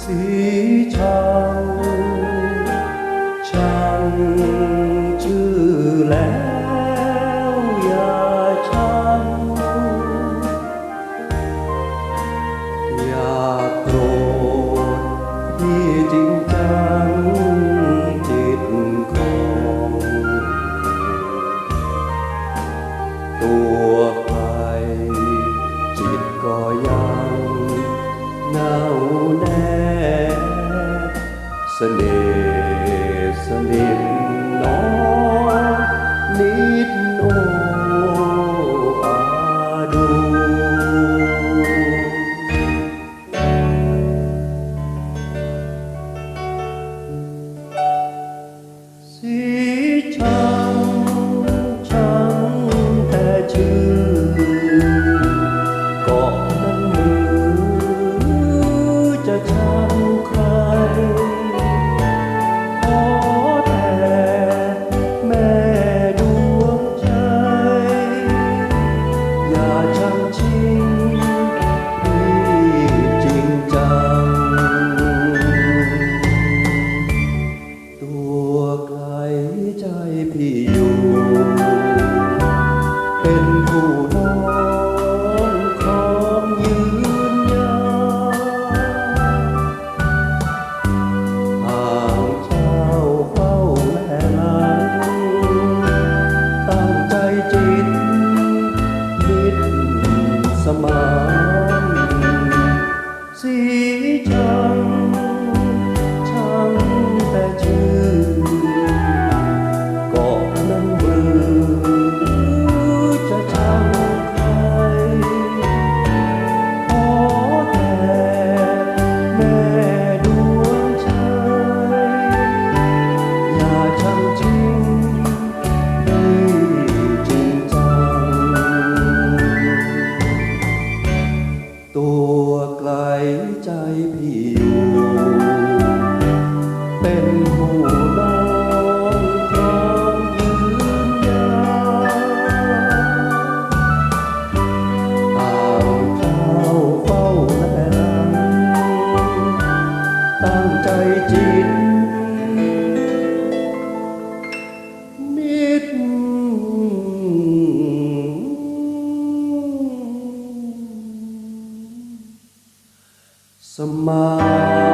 สีชาช่างชื่อแลวอย่าช้อย่าโกรธที่จริงจังจิตขอตัว แน่เสน่ห์เสน่ห์ สีจังช่างแต่ชื่อก็นั้นเบื่อจะช่างใครขอแต่แม่ดวงใจอย่าช่างจริงให้จริงจังตัว ใจพี่อยู่ เป็นผู้ สมา